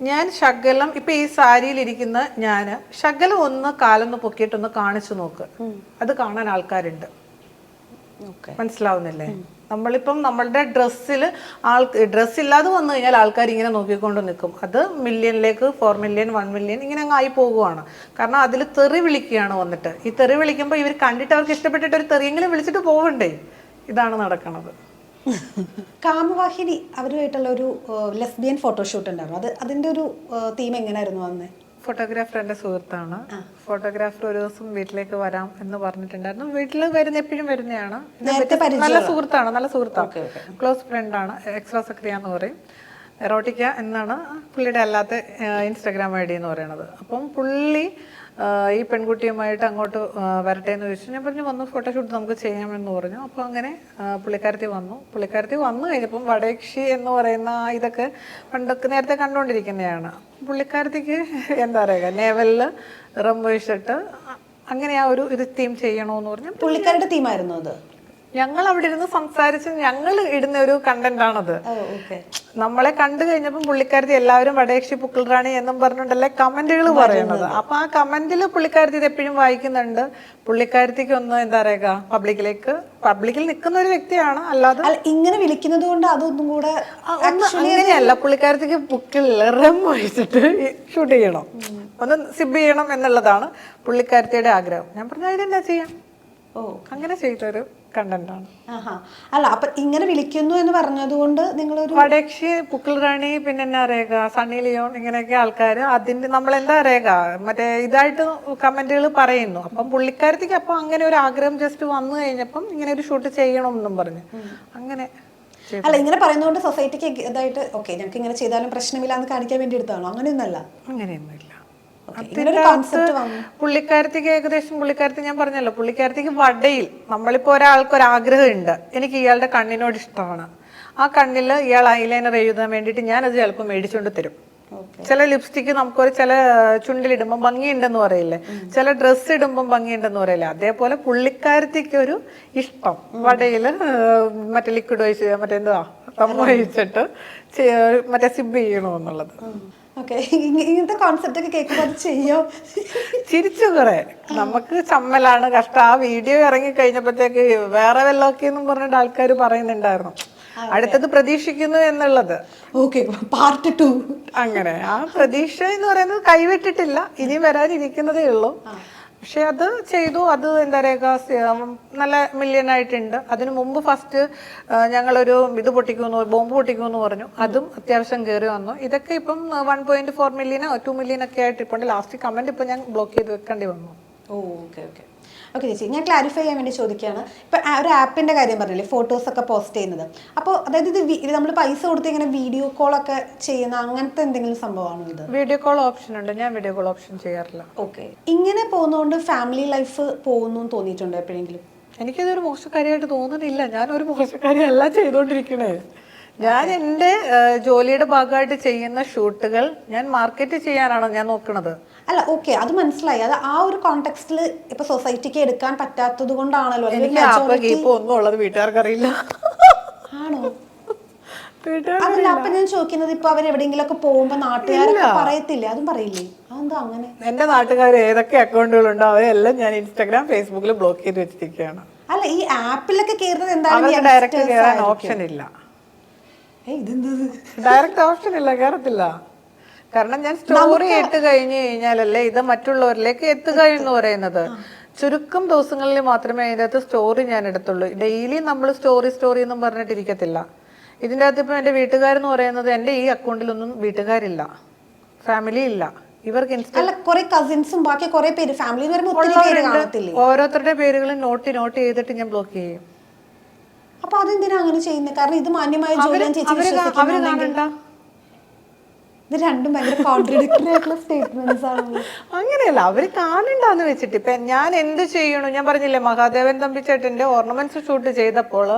ഞാൻ ശകലം ഇപ്പൊ ഈ സാരിയിലിരിക്കുന്ന ഞാൻ ഞാൻ ശകലം ഒന്ന് കാലൊന്ന് പൊക്കിയിട്ടൊന്ന് കാണിച്ചു നോക്ക്. അത് കാണാൻ ആൾക്കാരുണ്ട്. മനസ്സിലാവുന്നില്ലേ? നമ്മളിപ്പം നമ്മളുടെ ഡ്രസ്സിൽ ആൾ ഡ്രസ്സ് ഇല്ലാതെ വന്നു കഴിഞ്ഞാൽ ആൾക്കാർ ഇങ്ങനെ നോക്കിക്കൊണ്ട് നിൽക്കും. അത് മില്യണിലേക്ക് ഫോർ മില്യൺ വൺ മില്യൺ ഇങ്ങനെ അങ്ങ് ആയി പോകുവാണ്. കാരണം അതിൽ തെറി വിളിക്കുകയാണ് വന്നിട്ട്. ഈ തെറി വിളിക്കുമ്പോൾ ഇവർ കണ്ടിട്ട് അവർക്ക് ഇഷ്ടപ്പെട്ടിട്ട് ഒരു തെറിയെങ്കിലും വിളിച്ചിട്ട് പോവണ്ടേ? ഇതാണ് നടക്കണത്. കാമവാഹിനി അവരുമായിട്ടുള്ള ഒരു ലെസ്ബിയൻ ഫോട്ടോഷൂട്ട് ഉണ്ടായിരുന്നു. അത് അതിന്റെ ഒരു തീം എങ്ങനെയായിരുന്നു അന്ന്? ഫോട്ടോഗ്രാഫർ എന്റെ സുഹൃത്താണ്. ഫോട്ടോഗ്രാഫർ ഒരു ദിവസം വീട്ടിലേക്ക് വരാം എന്ന് പറഞ്ഞിട്ടുണ്ടായിരുന്നു. വീട്ടിൽ വരുന്ന എപ്പോഴും വരുന്നതാണ്. നല്ല സുഹൃത്താണ് നല്ല സുഹൃത്താണ്. ക്ലോസ് ഫ്രണ്ടാണ് എക്സ്ട്രാ സക്രിയ എന്ന് പറയും. എറോട്ടിക്ക എന്നാണ് പുള്ളിയുടെ അല്ലാത്ത ഇൻസ്റ്റാഗ്രാം ഐ ഡി എന്ന് പറയുന്നത്. അപ്പം പുള്ളി ഈ പെൺകുട്ടിയുമായിട്ട് അങ്ങോട്ട് വരട്ടെ എന്ന് ചോദിച്ചു. ഞാൻ പറഞ്ഞു വന്ന് ഫോട്ടോഷൂട്ട് നമുക്ക് ചെയ്യാമെന്ന് പറഞ്ഞു. അപ്പോൾ അങ്ങനെ പുള്ളിക്കാരത്തി വന്നു. പുള്ളിക്കാരത്തി വന്നു കഴിഞ്ഞപ്പം വടേക്ഷി എന്ന് പറയുന്ന ഇതൊക്കെ പണ്ടൊക്കെ നേരത്തെ കണ്ടുകൊണ്ടിരിക്കുന്നതാണ്. പുള്ളിക്കാരത്തിക്ക് എന്താ പറയുക നേവലിൽ റംബ് അങ്ങനെ ആ ഒരു ഇത് തീം ചെയ്യണമെന്ന് പറഞ്ഞു പുള്ളിക്കാരുടെ തീമായിരുന്നു അത്. ഞങ്ങൾ അവിടെ ഇരുന്ന് സംസാരിച്ച് ഞങ്ങൾ ഇടുന്ന ഒരു കണ്ടന്റ് ആണത് നമ്മളെ കണ്ടു കഴിഞ്ഞപ്പം പുള്ളിക്കാരത്തി എല്ലാവരും വടയക്ഷി പുക്കിൾറാണി എന്നും പറഞ്ഞുകൊണ്ടല്ലേ കമന്റുകൾ പറയുന്നത്. അപ്പൊ ആ കമന്റിൽ പുള്ളിക്കാരത്തി ഇത് എപ്പോഴും വായിക്കുന്നുണ്ട്. പുള്ളിക്കാരത്തിക്ക് ഒന്ന് എന്താ പറയുക പബ്ലിക്കിലേക്ക് പബ്ലിക്കിൽ നിൽക്കുന്ന ഒരു വ്യക്തിയാണ്. അല്ലാതെ ഇങ്ങനെ വിളിക്കുന്നത് കൊണ്ട് അതൊന്നും കൂടെ അങ്ങനെയല്ല പുള്ളിക്കാരത്തിക്ക് ബുക്കിൽ റം വായിച്ചിട്ട് ഷൂട്ട് ചെയ്യണം. ഒന്ന് സിബ് ചെയ്യണം എന്നുള്ളതാണ് പുള്ളിക്കാരത്തിയുടെ ആഗ്രഹം. ഞാൻ പറഞ്ഞ അതിനെന്താ ചെയ്യാം ഓ. അങ്ങനെ ചെയ്തൊരു കണ്ടന്റ് ആണ് ആഹാ. അല്ല അപ്പൊ ഇങ്ങനെ വിളിക്കുന്നു എന്ന് പറഞ്ഞതുകൊണ്ട് നിങ്ങൾ വടക്ഷി പുക്കിൾ റാണി പിന്നെ എന്നാ രേഖ സണ്ണി ലിയോൺ ഇങ്ങനെയൊക്കെ ആൾക്കാർ അതിന്റെ നമ്മൾ എന്താ രേഖ? മറ്റേ ഇതായിട്ട് കമന്റുകൾ പറയുന്നു. അപ്പം പുള്ളിക്കാരത്തേക്ക് അപ്പം അങ്ങനെ ഒരു ആഗ്രഹം ജസ്റ്റ് വന്നു കഴിഞ്ഞപ്പം ഇങ്ങനെ ഒരു ഷൂട്ട് ചെയ്യണമെന്നും പറഞ്ഞു. അങ്ങനെ അല്ല ഇങ്ങനെ പറയുന്നതുകൊണ്ട് സൊസൈറ്റിക്ക് ഇതായിട്ട് ഓക്കെ ഞങ്ങൾക്ക് ഇങ്ങനെ ചെയ്താലും പ്രശ്നമില്ല എന്ന് കാണിക്കാൻ വേണ്ടി എടുത്താണോ അങ്ങനെയൊന്നല്ല അങ്ങനെയൊന്നുമില്ല Okay, ഇങ്ങനൊരു കോൺസെപ്റ്റ് വന്നു പുള്ളിക്കാരത്തിക്ക് ഏകദേശം പുള്ളിക്കാരത്തി ഞാൻ പറഞ്ഞല്ലോ പുള്ളിക്കാരത്തിക്ക് വടയിൽ നമ്മളിപ്പോ ഒരാൾക്ക് ഒരു ആഗ്രഹം ഉണ്ട് എനിക്ക് ഇയാളുടെ കണ്ണിനോട് ഇഷ്ടമാണ്. ആ കണ്ണിൽ ഇയാൾ ഐലൈനർ എഴുതാൻ വേണ്ടിയിട്ട് ഞാനത് ചിലപ്പോൾ മേടിച്ചുകൊണ്ട് തരും. ചില ലിപ്സ്റ്റിക്ക് നമുക്കൊരു ചില ചുണ്ടിലിടുമ്പോൾ ഭംഗിയുണ്ടെന്ന് പറയില്ലേ? ചില ഡ്രസ്സ് ഇടുമ്പോൾ ഭംഗിയുണ്ടെന്ന് പറയില്ലേ? അതേപോലെ പുള്ളിക്കാരത്തിക്ക് ഒരു ഇഷ്ടം വടയിൽ മറ്റേ ലിക്വിഡ് ഒഴിച്ച് മറ്റേ എന്താ തമ്മ ഒഴിച്ചിട്ട് മറ്റേ സിബ് ചെയ്യണമെന്നുള്ളത് ഓക്കെ. ഇങ്ങനത്തെ കോൺസെപ്റ്റ് ഒക്കെ കേൾക്കുമ്പോൾ അത് ചെയ്യാം? ചിരിച്ചു കുറെ. നമുക്ക് ചമ്മലാണ് കഷ്ടം. ആ വീഡിയോ ഇറങ്ങി കഴിഞ്ഞപ്പോഴത്തേക്ക് വേറെ വെള്ളമൊക്കെ എന്നും പറഞ്ഞിട്ട് ആൾക്കാർ പറയുന്നുണ്ടായിരുന്നു. അടുത്തത് പ്രതീക്ഷിക്കുന്നു എന്നുള്ളത്. ഓക്കെ. പാർട്ട് ടു അങ്ങനെ. ആ പ്രതീക്ഷ എന്ന് പറയുന്നത് കൈവിട്ടിട്ടില്ല. ഇനി വരാനിരിക്കുന്നതേ ഉള്ളൂ. പക്ഷെ അത് ചെയ്തു. അത് എന്താ പറയുക നല്ല മില്യൺ ആയിട്ടുണ്ട്. അതിനു മുമ്പ് ഫസ്റ്റ് ഞങ്ങളൊരു ഇത് പൊട്ടിക്കുമെന്ന് ബോംബ് പൊട്ടിക്കുമെന്ന് പറഞ്ഞു. അതും അത്യാവശ്യം കയറി വന്നു. ഇതൊക്കെ ഇപ്പം വൺ പോയിന്റ് ഫോർ മില്യനോ ടു മില്യൺ ഒക്കെ ആയിട്ട് ഇപ്പോൾ ലാസ്റ്റ് കമന്റ് ഇപ്പം ഞാൻ ബ്ലോക്ക് ചെയ്ത് വെക്കേണ്ടി വന്നു. ഓക്കെ ഓക്കെ ഓക്കെ ചേച്ചി ഞാൻ ക്ലാരിഫൈ ചെയ്യാൻ വേണ്ടി ചോദിക്കുകയാണ്. ഇപ്പം ആ ഒരു ആപ്പിന്റെ കാര്യം പറഞ്ഞില്ലേ ഫോട്ടോസൊക്കെ പോസ്റ്റ് ചെയ്യുന്നത്. അപ്പോൾ അതായത് ഇത് ഇത് നമ്മൾ പൈസ കൊടുത്ത് ഇങ്ങനെ വീഡിയോ കോളൊക്കെ ചെയ്യുന്ന അങ്ങനത്തെ എന്തെങ്കിലും സംഭവമാണോ ഇത്? വീഡിയോ കോൾ ഓപ്ഷൻ ഉണ്ട്. ഞാൻ വീഡിയോ കോൾ ഓപ്ഷൻ ചെയ്യാറില്ല. ഓക്കെ ഇങ്ങനെ പോകുന്നതുകൊണ്ട് ഫാമിലി ലൈഫ് പോകുന്നു തോന്നിയിട്ടുണ്ടോ എപ്പോഴെങ്കിലും? എനിക്കതൊരു മോശക്കാരിയായിട്ട് തോന്നുന്നില്ല. ഞാനൊരു ഒരു മോശക്കാരിയല്ല ചെയ്തുകൊണ്ടിരിക്കണേ ഞാൻ എന്റെ ജോലിയുടെ ഭാഗമായിട്ട് ചെയ്യുന്ന ഷൂട്ടുകൾ ഞാൻ മാർക്കറ്റ് ചെയ്യാനാണ് ഞാൻ നോക്കുന്നത് അല്ല ഓക്കെ അത് മനസ്സിലായി. അത് ആ ഒരു കോണ്ടെക്സ്റ്റിൽ ഇപ്പൊ സൊസൈറ്റിക്ക് എടുക്കാൻ പറ്റാത്തത് കൊണ്ടാണല്ലോ. വീട്ടുകാർക്കറിയില്ല ഒന്നും ഉള്ളത് വീട്ടുകാർക്ക് അറിയില്ല ആണോ അതല്ല അപ്പൊ ഞാൻ ചോദിക്കുന്നത് ഇപ്പൊ അവർ എവിടെയെങ്കിലും ഒക്കെ പോകുമ്പോ നാട്ടുകാരൊക്കെ പറയത്തില്ലേ? അതും പറയില്ലേ? അതെന്താ അങ്ങനെ? എന്റെ നാട്ടുകാർ ഏതൊക്കെ അക്കൗണ്ടുകളുണ്ടോ അവരെല്ലാം ഞാൻ ഇൻസ്റ്റാഗ്രാം ഫേസ്ബുക്കിൽ ബ്ലോക്ക് ചെയ്ത് വെച്ചിരിക്കുകയാണ്. അല്ല ഈ ആപ്പിലൊക്കെ കയറുന്നത് എന്താണ് ഡയറക്റ്റ് കയറാൻ ഓപ്ഷൻ ഇല്ല. ഡയറക്റ്റ് ഓപ്ഷൻ ഇല്ല കയറത്തില്ല കാരണം ഞാൻ സ്റ്റോറി ഇട്ട് കഴിഞ്ഞു കഴിഞ്ഞാലല്ലേ ഇത് മറ്റുള്ളവരിലേക്ക് എത്തുക എന്ന് പറയുന്നത് ചുരുക്കം ദിവസങ്ങളിൽ മാത്രമേ അതിന്റെ അകത്ത് സ്റ്റോറി ഞാൻ എടുത്തുള്ളൂ. ഡെയിലി നമ്മൾ സ്റ്റോറി സ്റ്റോറി എന്നും പറഞ്ഞിട്ടിരിക്കത്തില്ല. ഇതിന്റെ അകത്ത് ഇപ്പം എന്റെ വീട്ടുകാരെന്ന് പറയുന്നത് എന്റെ ഈ അക്കൗണ്ടിലൊന്നും വീട്ടുകാരില്ല. ഫാമിലി ഇല്ല. ഇവർക്ക് അല്ല കുറെ കസിൻസും ബാക്കി കുറെ പേര് ഫാമിലി ഓരോരുത്തരുടെ പേരുകളും നോട്ട് നോട്ട് ചെയ്തിട്ട് ഞാൻ ബ്ലോക്ക് ചെയ്യും. അപ്പൊ അതെന്തിനാ അങ്ങനെ ചെയ്യുന്നത് കാരണം ഇത് മാന്യമായ ജോലിയാണ് ചേച്ചി അവർ കാണണ്ട. ഇത് രണ്ടും ഭയങ്കര കോൺട്രഡിക്ടറി ആയിട്ടുള്ള സ്റ്റേറ്റ്മെന്റ്സ് ആണ്. അങ്ങനെയല്ല അവർ കാണണ്ടാന്ന് വെച്ചിട്ട് ഇപ്പൊ ഞാൻ എന്ത് ചെയ്യണു? ഞാൻ പറഞ്ഞില്ലേ മഹാദേവൻ തമ്പി ചേട്ടന്റെ ഓർണമെന്റ്സ് ഷൂട്ട് ചെയ്തപ്പോൾ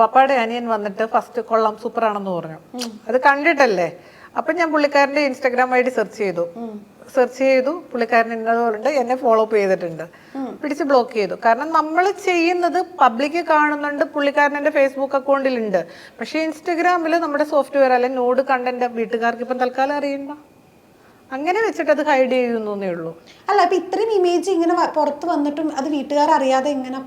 പപ്പാടെ അനിയൻ വന്നിട്ട് ഫസ്റ്റ് കൊള്ളാം സൂപ്പർ ആണെന്ന് പറഞ്ഞു. അത് കണ്ടിട്ടല്ലേ? അപ്പൊ ഞാൻ പുള്ളിക്കാരന്റെ ഇൻസ്റ്റാഗ്രാം ഐ ഡി സെർച്ച് ചെയ്തു. സെർച്ച് ചെയ്തു പുള്ളിക്കാരൻ ഇന്നതുകൊണ്ട് എന്നെ ഫോളോ അപ്പ് ചെയ്തിട്ടുണ്ട്. പിടിച്ച് ബ്ലോക്ക് ചെയ്തു. കാരണം നമ്മൾ ചെയ്യുന്നത് പബ്ലിക് കാണുന്നുണ്ട് പുള്ളിക്കാരൻ ഫേസ്ബുക്ക് അക്കൗണ്ടിലുണ്ട് പക്ഷേ ഇൻസ്റ്റഗ്രാമിൽ നമ്മുടെ സോഫ്റ്റ്വെയർ അല്ലെങ്കിൽ നോഡ് കണ്ടന്റ് വീട്ടുകാർക്ക് ഇപ്പം തൽക്കാലം അറിയണ്ട. അങ്ങനെ വെച്ചിട്ട് അത് ഹൈഡ് ചെയ്യുന്നേ ഉള്ളൂ. അല്ല അപ്പൊ ഇത്രയും ഇമേജ് ഇങ്ങനെ പുറത്ത് വന്നിട്ടും അത് വീട്ടുകാർ അറിയാതെ ഇങ്ങനെ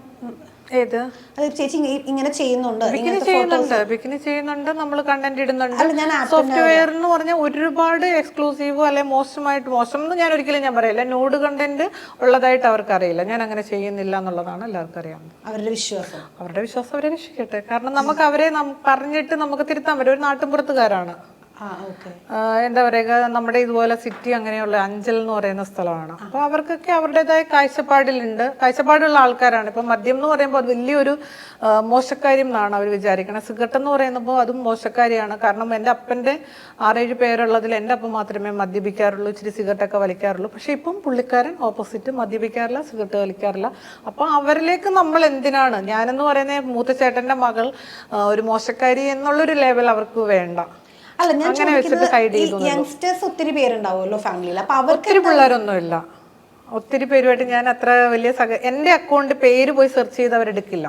ഏത്? അത് ചേച്ചി ഇങ്ങനെ ചെയ്യുന്നുണ്ട്. ബിക്കിനി ചെയ്യുന്നുണ്ട്. ബിക്കിനി ചെയ്യുന്നുണ്ട്. നമ്മൾ കണ്ടന്റ് ഇടുന്നുണ്ട്. സോഫ്റ്റ്വെയർ എന്ന് പറഞ്ഞാൽ ഒരുപാട് എക്സ്ക്ലൂസീവ് അല്ലെ മോശമായിട്ട് മോശം എന്ന് ഞാൻ ഒരിക്കലും ഞാൻ പറയില്ല. നോഡ് കണ്ടന്റ് ഉള്ളതായിട്ട് അവർക്ക് അറിയില്ല. ഞാൻ അങ്ങനെ ചെയ്യുന്നില്ല എന്നുള്ളതാണ് എല്ലാവർക്കും അറിയാവുന്നത്. അവരുടെ വിശ്വാസം. അവരുടെ വിശ്വാസം അവരെ രക്ഷിക്കട്ടെ. കാരണം നമുക്ക് അവരെ പറഞ്ഞിട്ട് നമുക്ക് തിരുത്താൻ പറ്റും. ഒരു നാട്ടിൻപുറത്തുകാരാണ് എന്താ പറയുക നമ്മുടെ ഇതുപോലെ സിറ്റി അങ്ങനെയുള്ള അഞ്ചൽ എന്ന് പറയുന്ന സ്ഥലമാണ്. അപ്പോൾ അവർക്കൊക്കെ അവരുടേതായ കാഴ്ചപ്പാടിലുണ്ട്. കാഴ്ചപ്പാടുള്ള ആൾക്കാരാണ്. ഇപ്പം മദ്യം എന്ന് പറയുമ്പോൾ അത് വലിയൊരു മോശക്കാര്യം എന്നാണ് അവർ വിചാരിക്കുന്നത് സിഗരറ്റ് എന്ന് പറയുമ്പോൾ അതും മോശക്കാരിയാണ്. കാരണം എന്റെ അപ്പന്റെ ആറേഴ് പേരുള്ളതിൽ എന്റെ അപ്പം മാത്രമേ മദ്യപിക്കാറുള്ളൂ ഇച്ചിരി സിഗരറ്റൊക്കെ വലിക്കാറുള്ളൂ. പക്ഷേ ഇപ്പം പുള്ളിക്കാരൻ ഓപ്പോസിറ്റ് മദ്യപിക്കാറില്ല സിഗരറ്റ് വലിക്കാറില്ല. അപ്പോൾ അവരിലേക്ക് നമ്മൾ എന്തിനാണ്? ഞാനെന്ന് പറയുന്ന മൂത്ത ചേട്ടന്റെ മകൾ ഒരു മോശക്കാരി എന്നുള്ളൊരു ലെവൽ അവർക്ക് വേണ്ട. അല്ല ഞാൻ ചോദിക്കുന്നത് യങ്സ്റ്റേഴ്സ് ഒത്തിരി പേരുണ്ടാവുമല്ലോ ഫാമിലിയിൽ അപ്പൊ അവർക്ക് പിള്ളേരൊന്നും ഇല്ല ഒത്തിരി പേരുമായിട്ട് ഞാൻ അത്ര വലിയ സഹ എന്റെ അക്കൗണ്ട് പേര് പോയി സെർച്ച് ചെയ്ത് അവരെടുക്കില്ല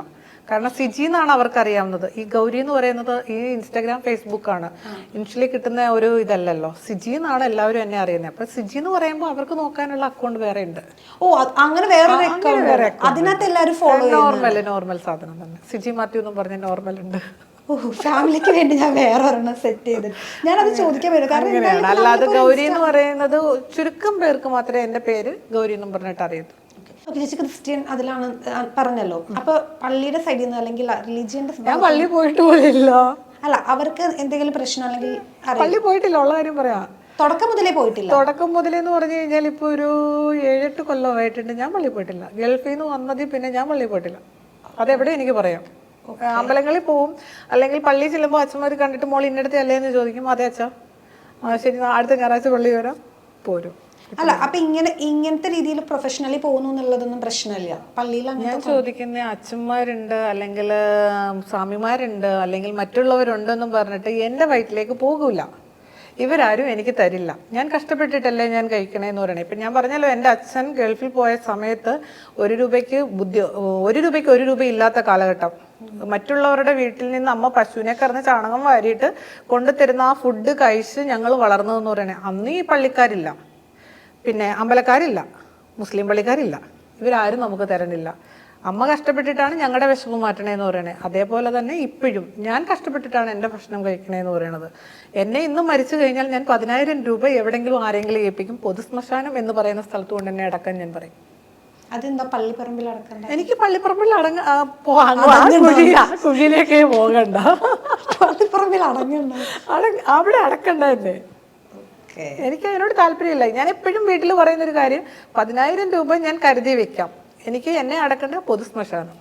കാരണം സിജി എന്നാണ് അവർക്ക് അറിയാവുന്നത് ഈ ഗൗരി എന്ന് പറയുന്നത് ഈ ഇൻസ്റ്റാഗ്രാം ഫേസ്ബുക്ക് ആണ്. ഇനിഷ്യലി കിട്ടുന്ന ഒരു ഇതല്ലല്ലോ. സിജി എന്നാണ് എല്ലാവരും എന്നെ അറിയുന്നത്. അപ്പൊ സിജി എന്ന് പറയുമ്പോൾ അവർക്ക് നോക്കാനുള്ള അക്കൗണ്ട് വേറെ ഉണ്ട്. ഓ അങ്ങനെ വേറെ അക്കൗണ്ട് അതിനകത്ത് എല്ലാവരും ഫോളോ നോർമൽ നോർമൽ സാധനം തന്നെ. സിജി മാത്യു എന്നും പറഞ്ഞ നോർമൽ ഉണ്ട്. ഓ ഫാമിലിക്ക് വേണ്ടി ഞാൻ വേറെ ഒരെണ്ണം സെറ്റ് ചെയ്തിട്ട്. ഞാനത് ചോദിക്കാൻ വരും. കാരണം അല്ലാതെ ഗൗരി എന്ന് പറയുന്നത് ചുരുക്കം പേർക്ക് മാത്രമേ എന്റെ പേര് ഗൗരി എന്നും പറഞ്ഞിട്ട് അറിയൂ ഓക്കെ. ചേച്ചി ക്രിസ്ത്യൻ അതിലാണ് പറഞ്ഞല്ലോ. അപ്പൊ പള്ളിയുടെ സൈഡിൽ നിന്ന് അല്ലെങ്കിൽ റിലീജിയന്റെ ഞാൻ പള്ളി പോയിട്ട് പോലില്ല. അല്ല അവർക്ക് എന്തെങ്കിലും പ്രശ്നം അല്ലെങ്കിൽ പള്ളി പോയിട്ടില്ല ഉള്ള കാര്യം പറയാ. തുടക്കം മുതലേ പോയിട്ടില്ല? തുടക്കം മുതലേ എന്ന് പറഞ്ഞു കഴിഞ്ഞാൽ ഇപ്പോൾ ഒരു ഏഴെട്ട് കൊല്ലമായിട്ടുണ്ട് ഞാൻ പള്ളി പോയിട്ടില്ല. ഗൾഫിൽ നിന്ന് വന്നതിൽ പിന്നെ ഞാൻ പള്ളി പോയിട്ടില്ല. അതെവിടെ എനിക്ക് പറയാം. അമ്പലങ്ങളിൽ പോവും. അല്ലെങ്കിൽ പള്ളിയിൽ ചെല്ലുമ്പോൾ അച്ഛന്മാർ കണ്ടിട്ട് മോൾ ഇന്നടത്തെ അല്ലേ എന്ന് ചോദിക്കും. അതെ അച്ഛാ. ശരി അടുത്ത ഞായറാഴ്ച പള്ളി വരാം. പോരും. അല്ല അപ്പൊ ഇങ്ങനെ ഇങ്ങനത്തെ രീതിയിൽ പ്രൊഫഷണലി പോകുന്നു എന്നുള്ളതൊന്നും പ്രശ്നമില്ല. പള്ളിയിൽ ഞാൻ ചോദിക്കുന്ന അച്ഛന്മാരുണ്ട് അല്ലെങ്കിൽ സ്വാമിമാരുണ്ട് അല്ലെങ്കിൽ മറ്റുള്ളവരുണ്ടെന്നും പറഞ്ഞിട്ട് എന്റെ വയറ്റിലേക്ക് പോകില്ല ഇവരാരും എനിക്ക് തരില്ല. ഞാൻ കഷ്ടപ്പെട്ടിട്ടല്ലേ ഞാൻ കഴിക്കണേന്ന് പറയണേ. ഇപ്പം ഞാൻ പറഞ്ഞല്ലോ എന്റെ അച്ഛൻ ഗൾഫിൽ പോയ സമയത്ത് ഒരു രൂപയ്ക്ക് ബുദ്ധി ഒരു രൂപയ്ക്ക് ഒരു രൂപ ഇല്ലാത്ത കാലഘട്ടം. മറ്റുള്ളവരുടെ വീട്ടിൽ നിന്ന് അമ്മ പശുവിനെ കറന്ന് ചാണകം വാരിയിട്ട് കൊണ്ടുതരുന്ന ആ ഫുഡ് കഴിച്ച് ഞങ്ങൾ വളർന്നതെന്ന് പറയണേ. അന്ന് ഈ പള്ളിക്കാരില്ല. പിന്നെ അമ്പലക്കാരില്ല. മുസ്ലിം പള്ളിക്കാരില്ല. ഇവരാരും നമുക്ക് തരണില്ല. അമ്മ കഷ്ടപ്പെട്ടിട്ടാണ് ഞങ്ങളുടെ വിശപ്പ് മാറ്റണേന്ന് പറയണേ. അതേപോലെ തന്നെ ഇപ്പോഴും ഞാൻ കഷ്ടപ്പെട്ടിട്ടാണ് എന്റെ ഭക്ഷണം കഴിക്കണേന്ന് പറയണത്. എന്നെ ഇന്നും മരിച്ചു കഴിഞ്ഞാൽ ഞാൻ പതിനായിരം രൂപ എവിടെയെങ്കിലും ആരെങ്കിലും ഏൽപ്പിക്കും. പൊതുശ്മശാനം എന്ന് പറയുന്ന സ്ഥലത്ത് കൊണ്ട് എന്നെ അടക്കാൻ ഞാൻ പറയും. അതെന്താ പള്ളിപ്പറമ്പിൽ അടക്കണ്ട? എനിക്ക് പള്ളിപ്പറമ്പിൽ അടങ്ങ ആ, പോ- അങ്ങ് ആ കുഴി- ആ കുഴിയിലേക്കേ പോകണ്ട. പള്ളിപ്പറമ്പിൽ അടങ്ങണ്ട. അവിടെ അടക്കണ്ട എന്നെ എനിക്ക് അതിനോട് താല്പര്യമില്ല. ഞാൻ എപ്പോഴും വീട്ടിൽ പറയുന്ന ഒരു കാര്യം പതിനായിരം രൂപ ഞാൻ കരുതി വെക്കാം. എനിക്ക് എന്നെ അടക്കേണ്ട പൊതുശ്മശാനം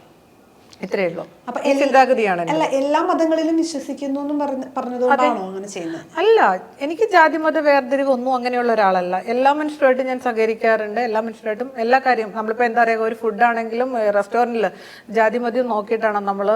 ഇത്രയേ ഉള്ളൂ. അപ്പൊ ചിന്താഗതിയാണ് അല്ല എല്ലാ മതങ്ങളിലും വിശ്വസിക്കുന്നു എന്നും പറഞ്ഞ പറഞ്ഞതുകൊണ്ടാണോ അങ്ങനെ ചെയ്യുന്നത്? അല്ല എനിക്ക് ജാതി മത വേർതിരിവ് ഒന്നും അങ്ങനെയുള്ള ഒരാളല്ല. എല്ലാ മനുഷ്യരുമായിട്ടും ഞാൻ സഹകരിക്കാറുണ്ട്. എല്ലാ മനുഷ്യരുമായിട്ടും എല്ലാ കാര്യം നമ്മളിപ്പോൾ എന്താ പറയുക ഒരു ഫുഡ് ആണെങ്കിലും റെസ്റ്റോറന്റിൽ ജാതി മതം നോക്കിയിട്ടാണ് നമ്മൾ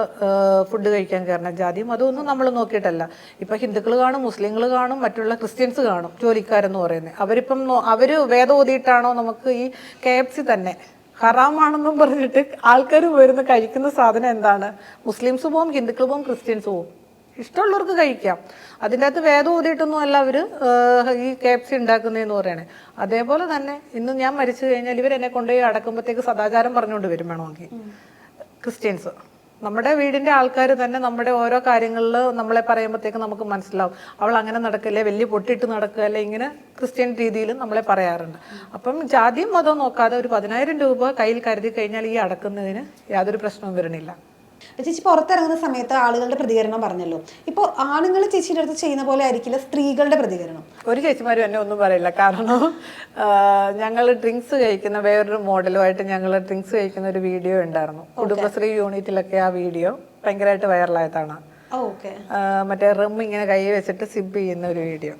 ഫുഡ് കഴിക്കാൻ കയറുന്നത്. ജാതി മതം ഒന്നും നമ്മൾ നോക്കിയിട്ടല്ല. ഇപ്പൊ ഹിന്ദുക്കൾ കാണും മുസ്ലിങ്ങൾ കാണും മറ്റുള്ള ക്രിസ്ത്യൻസ് കാണും ജോലിക്കാരെന്ന് പറയുന്നത്. അവരിപ്പം അവർ വേദം ഓതിയിട്ടാണോ നമുക്ക് ഈ കെ എഫ് സി തന്നെ ഹറാമാണെന്നും പറഞ്ഞിട്ട് ആൾക്കാർ വരുന്ന കഴിക്കുന്ന സാധനം എന്താണ്? മുസ്ലിംസ് പോവും ഹിന്ദുക്കൾ പോവും ക്രിസ്ത്യൻസ് പോവും ഇഷ്ടമുള്ളവർക്ക് കഴിക്കാം. അതിന്റെ അകത്ത് വേദം ഊതിയിട്ടൊന്നും അല്ല അവർ ഈ കേപ്സി ഉണ്ടാക്കുന്നതെന്ന് പറയണേ. അതേപോലെ തന്നെ ഇന്ന് ഞാൻ മരിച്ചു കഴിഞ്ഞാൽ ഇവർ എന്നെ കൊണ്ടുപോയി അടക്കുമ്പോഴത്തേക്ക് സദാചാരം പറഞ്ഞുകൊണ്ട് വരും വേണമെങ്കിൽ. ക്രിസ്ത്യൻസ്. നമ്മുടെ വീടിന്റെ ആൾക്കാർ തന്നെ നമ്മുടെ ഓരോ കാര്യങ്ങളിൽ നമ്മളെ പറയുമ്പോഴത്തേക്ക് നമുക്ക് മനസ്സിലാവും. അവൾ അങ്ങനെ നടക്കല്ലേ? വലിയ പൊട്ടിട്ട് നടക്കല്ലേ ഇങ്ങനെ ക്രിസ്ത്യൻ രീതിയിൽ നമ്മളെ പറയാറുണ്ട്. അപ്പം ജാതിയും മതവും നോക്കാതെ ഒരു പതിനായിരം രൂപ കയ്യിൽ കരുതി കഴിഞ്ഞാൽ ഈ അടക്കുന്നതിന് യാതൊരു പ്രശ്നവും വരണില്ല ചേച്ചി പുറത്തിറങ്ങുന്ന സമയത്ത് ആളുകളുടെ പ്രതികരണം പറഞ്ഞല്ലോ. ഇപ്പോൾ ആണുങ്ങൾ ചേച്ചിയുടെ അടുത്ത് ചെയ്യുന്ന പോലെ ആയിരിക്കില്ല സ്ത്രീകളുടെ പ്രതികരണം. ഒരു ചേച്ചിമാരും എന്നെ ഒന്നും പറയില്ല. കാരണം ഞങ്ങൾ ഡ്രിങ്ക്സ് കഴിക്കുന്ന വേറൊരു മോഡലുമായിട്ട് ഞങ്ങൾ ഡ്രിങ്ക്സ് കഴിക്കുന്ന ഒരു വീഡിയോ ഉണ്ടായിരുന്നു. കുടുംബശ്രീ യൂണിറ്റിലൊക്കെ ആ വീഡിയോ ഭയങ്കരമായിട്ട് വൈറലായതാണ്. മറ്റേ റം ഇങ്ങനെ കൈ വെച്ചിട്ട് സിബ് ചെയ്യുന്ന ഒരു വീഡിയോ.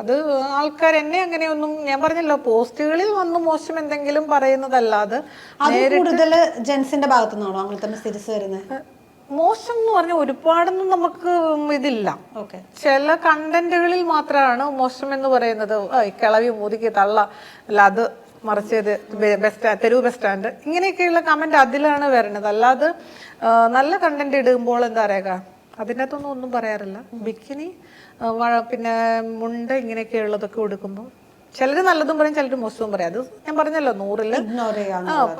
അത് ആൾക്കാർ എന്നെ അങ്ങനെയൊന്നും ഞാൻ പറഞ്ഞല്ലോ പോസ്റ്റുകളിൽ വന്നു മോശം എന്തെങ്കിലും പറയുന്നതല്ലാതെ അത് കൂടുതൽ ജെൻസിന്റെ ഭാഗത്തുനിന്നാണോ അങ്ങനെ അങ്ങനത്തെ മെസ്സേജസ് വരുന്നത്? മോശം എന്ന് പറഞ്ഞാൽ ഒരുപാടൊന്നും നമുക്ക് ഇതില്ല. ഓക്കെ. ചില കണ്ടന്റുകളിൽ മാത്രമാണ് മോശം എന്ന് പറയുന്നത്. കിളവി മോദിക്ക് തള്ള അല്ല അത് മറിച്ചത് ബെസ്റ്റ് തെരുവ് ബസ് സ്റ്റാൻഡ്. ഇങ്ങനെയൊക്കെയുള്ള കമന്റ് അതിലാണ് വരുന്നത്. അല്ലാതെ നല്ല കണ്ടന്റ് ഇടുമ്പോൾ എന്താ പറയുക? അതിന്റെ അകത്തൊന്നും ഒന്നും പറയാറില്ല. ബിക്കിനി പിന്നെ മുണ്ട ഇങ്ങനെയൊക്കെയുള്ളതൊക്കെ കൊടുക്കുമ്പോൾ ചിലർ നല്ലതും പറയും ചിലർ മോശവും പറയും. അത് ഞാൻ പറഞ്ഞല്ലോ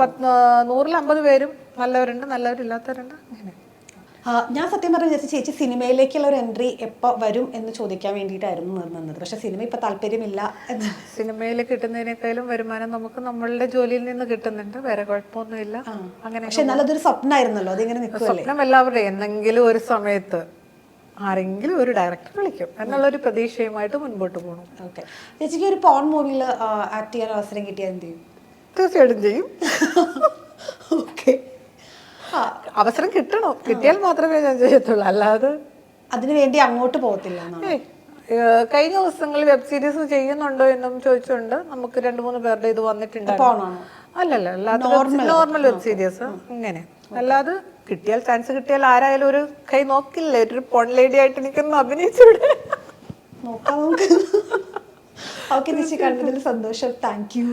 പത്ത് നൂറിൽ അമ്പത് പേരും നല്ലവരുണ്ട് നല്ലവരില്ലാത്തവരുണ്ട് അങ്ങനെ. ഞാൻ സത്യം പറഞ്ഞ വിചാരിച്ച ചേച്ചി സിനിമയിലേക്കുള്ള ഒരു എൻട്രി എപ്പോൾ വരും എന്ന് ചോദിക്കാൻ വേണ്ടിയിട്ടായിരുന്നു നിന്നത് പക്ഷേ സിനിമ ഇപ്പോൾ താല്പര്യമില്ല എന്ന്. സിനിമയിൽ കിട്ടുന്നതിനേക്കാളും വരുമാനം നമുക്ക് നമ്മളുടെ ജോലിയിൽ നിന്ന് കിട്ടുന്നുണ്ട്. വേറെ കുഴപ്പമൊന്നുമില്ല. അങ്ങനെ പക്ഷേ എന്നാലും അതൊരു സ്വപ്നമായിരുന്നല്ലോ അതിങ്ങനെ സ്വപ്നം എല്ലാവരുടെയും എന്തെങ്കിലും ഒരു സമയത്ത് ആരെങ്കിലും ഒരു ഡയറക്ടർ വിളിക്കും എന്നുള്ളൊരു പ്രതീക്ഷയുമായിട്ട് മുൻപോട്ട് പോകണം ഓക്കെ. ചേച്ചിക്ക് ഒരു പോൺ മൂവിയിൽ ആക്ട് ചെയ്യാൻ അവസരം കിട്ടിയാൽ എന്ത് ചെയ്യും? തീർച്ചയായിട്ടും ചെയ്യും. (laughs) ഓക്കെ. അവസരം കിട്ടണോ. കിട്ടിയാൽ മാത്രമേ ഞാൻ ചെയ്യത്തുള്ളൂ. അല്ലാതെ അതിനു വേണ്ടി അങ്ങോട്ട് പോകത്തില്ല കഴിഞ്ഞ ദിവസങ്ങളിൽ വെബ് സീരീസ് ചെയ്യുന്നുണ്ടോ എന്നും ചോദിച്ചുകൊണ്ട് നമുക്ക് രണ്ട് മൂന്ന് പേരുടെ ഇത് വന്നിട്ടുണ്ട് അല്ലല്ല അല്ലാതെ നോർമൽ വെബ്. സീരീസ്. ഇങ്ങനെ അല്ലാതെ കിട്ടിയാൽ ചാൻസ് കിട്ടിയാൽ ആരായാലും ഒരു കൈ നോക്കില്ലേ? ഒരു പൊൺ ലേഡി ആയിട്ട് എനിക്കൊന്ന് അഭിനയിച്ചൂടെ നോക്കാം നമുക്ക്. ഓക്കെ ചേച്ചി കണ്ടതിൽ സന്തോഷം. Thank you